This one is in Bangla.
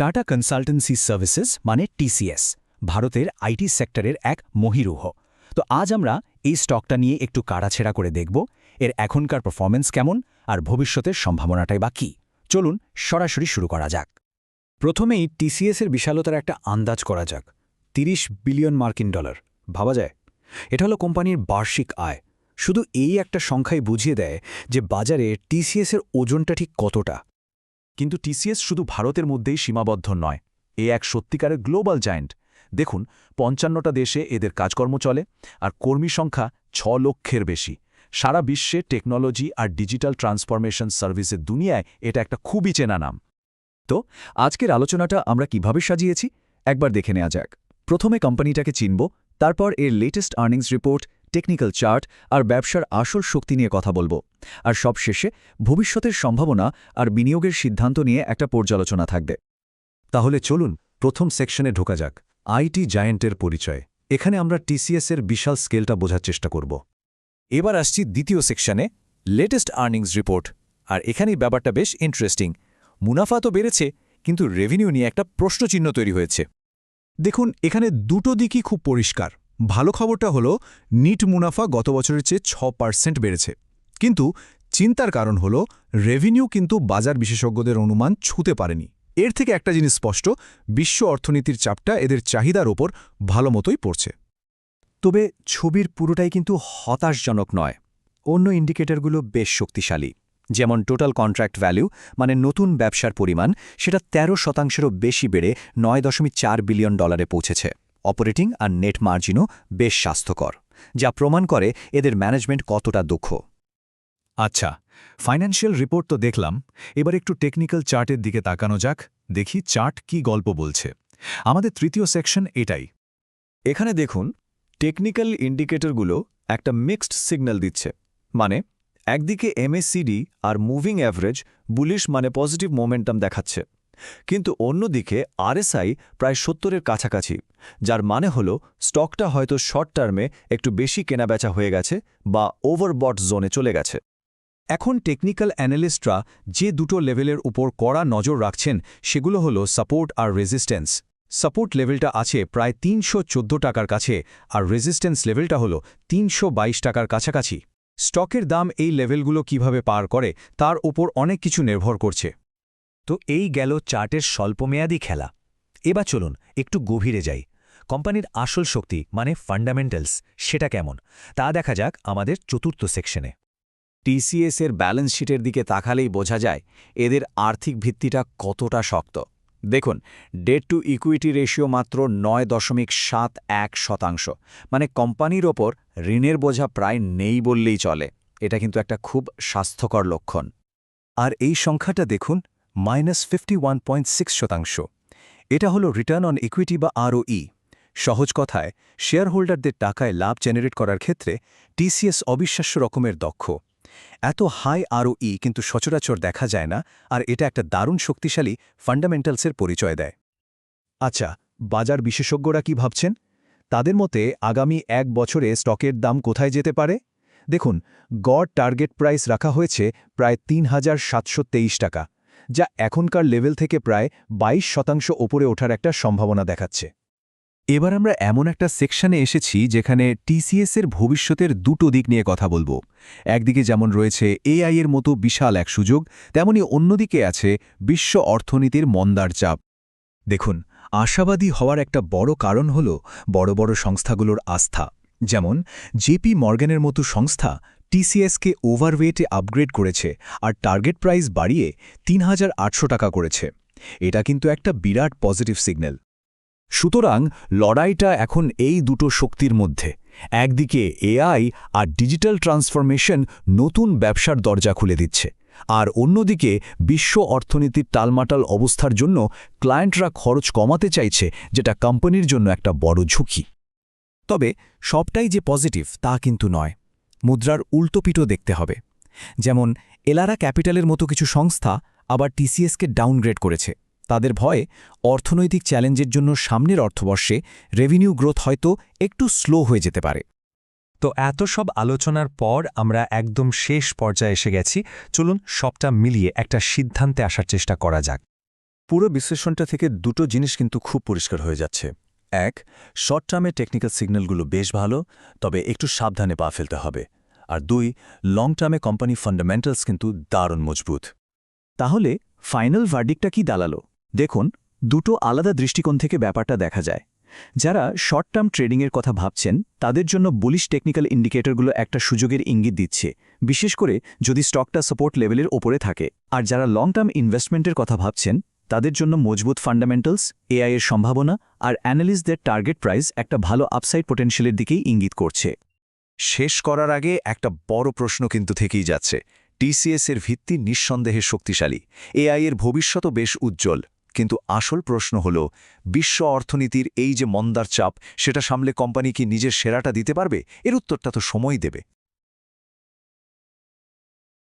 টাটা কনসালটেন্সি সার্ভিসেস মানে টিসিএস ভারতের আইটি সেক্টরের এক মহিরুহ। তো আজ আমরা এই স্টকটা নিয়ে একটু কাড়াছেড়া করে দেখব, এর এখনকার পারফরম্যান্স কেমন আর ভবিষ্যতের সম্ভাবনাটাই বা কী। চলুন সরাসরি শুরু করা যাক। প্রথমেই টিসিএসের বিশালতার একটা আন্দাজ করা যাক। ৩০ বিলিয়ন মার্কিন ডলার, ভাবা যায়? এটা হলো কোম্পানির বার্ষিক আয়। শুধু এই একটা সংখ্যাই বুঝিয়ে দেয় যে বাজারে টিসিএসের ওজনটা ঠিক কতটা। কিন্তু টিসিএস শুধু ভারতের মধ্যেই সীমাবদ্ধ নয়, এ এক সত্যিকারের গ্লোবাল জায়েন্ট। দেখুন, পঞ্চান্নটা দেশে এদের কাজকর্ম চলে, আর কর্মী সংখ্যা ছ লক্ষের বেশি। সারা বিশ্বে টেকনোলজি আর ডিজিটাল ট্রান্সফরমেশন সার্ভিসের দুনিয়ায় এটা একটা খুবই চেনা নাম। তো, আজকের আলোচনাটা আমরা কীভাবে সাজিয়েছি? একবার দেখে নেওয়া যাক। প্রথমে কোম্পানিটাকে চিনব, তারপর এর latest earnings report technical chart আর ব্যবসার আসল শক্তি নিয়ে কথা বলব। আর সব শেষে ভবিষ্যতের সম্ভাবনা আর বিনিয়োগের সিদ্ধান্ত নিয়ে একটা পর্যালোচনা থাকবে। তাহলে চলুন প্রথম সেকশনে ঢোকা যাক। আইটি জায়েন্টের পরিচয়। এখানে আমরা টিসিএসের বিশাল স্কেলটা বোঝার চেষ্টা করব। এবার আসছি দ্বিতীয় সেকশনে লেটেস্ট আর্নিংস রিপোর্ট আর এখানেই ব্যাপারটা বেশ ইন্টারেস্টিং মুনাফা তো বেড়েছে, কিন্তু রেভিনিউ নিয়ে একটা প্রশ্নচিহ্ন তৈরি হয়েছে। দেখুন, এখানে দুটো দিকই খুব পরিষ্কার। ভালো খবরটা হলো, নিট মুনাফা গত বছরের চেয়ে ছ পার্সেন্ট বেড়েছে। কিন্তু চিন্তার কারণ হলো রেভিনিউ কিন্তু বাজার বিশেষজ্ঞদের অনুমান ছুঁতে পারেনি। এর থেকে একটা জিনিস স্পষ্ট, বিশ্ব অর্থনীতির চাপটা এদের চাহিদার ওপর ভালো মতোই পড়ছে। তবে ছবির পুরোটাই কিন্তু হতাশজনক নয়। অন্য ইন্ডিকেটরগুলো বেশ শক্তিশালী। যেমন টোটাল কন্ট্রাক্ট ভ্যালু মানে নতুন ব্যবসার পরিমাণ, সেটা ১৩ শতাংশেরও বেশি বেড়ে নয় দশমিক চার বিলিয়ন ডলারে পৌঁছেছে। অপারেটিং আর নেট মার্জিনও বেশ স্বাস্থ্যকর, যা প্রমাণ করে এদের ম্যানেজমেন্ট কতটা দক্ষ। আচ্ছা ফাইন্যান্সিয়াল রিপোর্ট তো দেখলাম, এবার একটু টেকনিক্যাল চার্টের দিকে তাকানো যাক, দেখি চার্ট কি গল্প বলছে। আমাদের তৃতীয় সেকশন এটাই। এখানে দেখুন, টেকনিক্যাল ইন্ডিকেটরগুলো একটা মিক্সড সিগন্যাল দিচ্ছে মানে একদিকে এমএসসিডি আর মুভিং অ্যাভারেজ বুলিশ মানে পজিটিভ মোমেন্টাম দেখাচ্ছে। কিন্তু অন্যদিকে আরএসআই প্রায় সত্তরের কাছাকাছি, যার মানে হল স্টকটা হয়তো শর্ট টার্মে একটু বেশি কেনাবেচা হয়ে গেছে বা ওভারবট জোনে চলে গেছে। এখন টেকনিক্যাল অ্যানালিস্টরা যে দুটো লেভেলের উপর কড়া নজর রাখছেন সেগুলো হলো সাপোর্ট আর রেজিস্ট্যান্স। সাপোর্ট লেভেলটা আছে প্রায় তিনশো চোদ্দ টাকার কাছে আর রেজিস্ট্যান্স লেভেলটা হলো তিনশো টাকার কাছাকাছি। স্টকের দাম এই লেভেলগুলো কীভাবে পার করে তার ওপর অনেক কিছু নির্ভর করছে। তো এই গেল চার্টের স্বল্পমেয়াদী খেলা। এবার চলুন, একটু গভীরে যাই। কোম্পানির আসল শক্তি মানে ফান্ডামেন্টালস, সেটা কেমন? তা দেখা যাক আমাদের চতুর্থ সেকশনে। টিসিএসের ব্যালেন্স শিটের দিকে তাকালেই বোঝা যায়, এদের আর্থিক ভিত্তিটা কতটা শক্ত। দেখুন, ডেট টু ইকুইটি রেশিও মাত্র নয় দশমিক সাত এক শতাংশ। মানে কোম্পানির ওপর ঋণের বোঝা প্রায় নেই বললেই চলে। এটা কিন্তু একটা খুব স্বাস্থ্যকর লক্ষণ। আর এই সংখ্যাটা দেখুন মাইনাস ফিফটি শতাংশ। এটা হলো রিটার্ন অন ইকুইটি বা আরওই সহজ কথায়, শেয়ারহোল্ডারদের টাকায় লাভ জেনারেট করার ক্ষেত্রে টিসিএস অবিশ্বাস্য রকমের দক্ষ। এত হাই আরওই কিন্তু সচরাচর দেখা যায় না, আর এটা একটা দারুণ শক্তিশালী ফান্ডামেন্টালসের পরিচয় দেয়। আচ্ছা বাজার বিশেষজ্ঞরা কি ভাবছেন? তাদের মতে, আগামী এক বছরে স্টকের দাম কোথায় যেতে পারে? দেখুন, গড় টার্গেট প্রাইস রাখা হয়েছে প্রায় তিন হাজার সাতশো তেইশ টাকা। যা এখনকার লেভেল থেকে প্রায় ২২ শতাংশ ওপরে ওঠার একটা সম্ভাবনা দেখাচ্ছে। এবার আমরা এমন একটা সেকশনে এসেছি যেখানে টিসিএস এর ভবিষ্যতের দুটো দিক নিয়ে কথা বলব। একদিকে যেমন রয়েছে এআই এর মতো বিশাল এক সুযোগ, তেমনি অন্যদিকে আছে বিশ্ব অর্থনীতির মন্দার চাপ। দেখুন, আশাবাদী হওয়ার একটা বড় কারণ হল বড় বড় সংস্থাগুলোর আস্থা। যেমন জেপি মর্গ্যানের মতো সংস্থা টিসিএসকে ওভারওয়েটে আপগ্রেড করেছে আর টার্গেট প্রাইস বাড়িয়ে তিন হাজার আটশো টাকা করেছে। এটা কিন্তু একটা বিরাট পজিটিভ সিগন্যাল। সুতরাং লড়াইটা এখন এই দুটো শক্তির মধ্যে। একদিকে এআই আর ডিজিটাল ট্রান্সফরমেশন নতুন ব্যবসার দরজা খুলে দিচ্ছে। আর অন্যদিকে বিশ্ব অর্থনীতির টালমাটাল অবস্থার জন্য ক্লায়েন্টরা খরচ কমাতে চাইছে, যেটা কোম্পানির জন্য একটা বড় ঝুঁকি। তবে সবটাই যে পজিটিভ তা কিন্তু নয়। মুদ্রার উল্টোপিটো দেখতে হবে। যেমন, এলারা ক্যাপিটালের মতো কিছু সংস্থা আবার টিসিএসকে ডাউনগ্রেড করেছে। তাদের ভয়ে অর্থনৈতিক চ্যালেঞ্জের জন্য সামনের অর্থবর্ষে রেভিনিউ গ্রোথ হয়তো একটু স্লো হয়ে যেতে পারে। তো এত সব আলোচনার পর আমরা একদম শেষ পর্যায়ে এসে গেছি। চলুন সবটা মিলিয়ে একটা সিদ্ধান্তে আসার চেষ্টা করা যাক। পুরো বিশ্লেষণটা থেকে দুটো জিনিস কিন্তু খুব পরিষ্কার হয়ে যাচ্ছে। এক শর্ট টার্মে টেকনিক্যাল সিগন্যালগুলো বেশ ভালো, তবে একটু সাবধানে পা ফেলতে হবে। আর দুই লং টার্মে কোম্পানি ফান্ডামেন্টালস কিন্তু দারুণ মজবুত। তাহলে ফাইনাল ভার্ডিকটা কি দাঁড়াল দেখুন, দুটো আলাদা দৃষ্টিকোণ থেকে ব্যাপারটা দেখা যায়। যারা শর্ট টার্ম ট্রেডিংয়ের কথা ভাবছেন, তাদের জন্য বুলিশ টেকনিক্যাল ইন্ডিকেটরগুলো একটা সুযোগের ইঙ্গিত দিচ্ছে, বিশেষ করে যদি স্টকটা সাপোর্ট লেভেলের ওপরে থাকে। আর যারা লং টার্ম ইনভেস্টমেন্টের কথা ভাবছেন তাদের জন্য মজবুত ফান্ডামেন্টালস, এআই এর সম্ভাবনা আর অ্যানালিস্টদের টার্গেট প্রাইস একটা ভালো আপসাইড পোটেনশিয়ালের দিকেই ইঙ্গিত করছে। শেষ করার আগে একটা বড় প্রশ্ন কিন্তু থেকেই যাচ্ছে। টিসিএস এর ভিত্তি নিঃসন্দেহে শক্তিশালী, এআই এর ভবিষ্যতও বেশ উজ্জ্বল। কিন্তু আসল প্রশ্ন হল, বিশ্ব অর্থনীতির এই যে মন্দার চাপ, সেটা সামলে কোম্পানি কি নিজের সেরাটা দিতে পারবে? এর উত্তরটা তো সময় দেবে।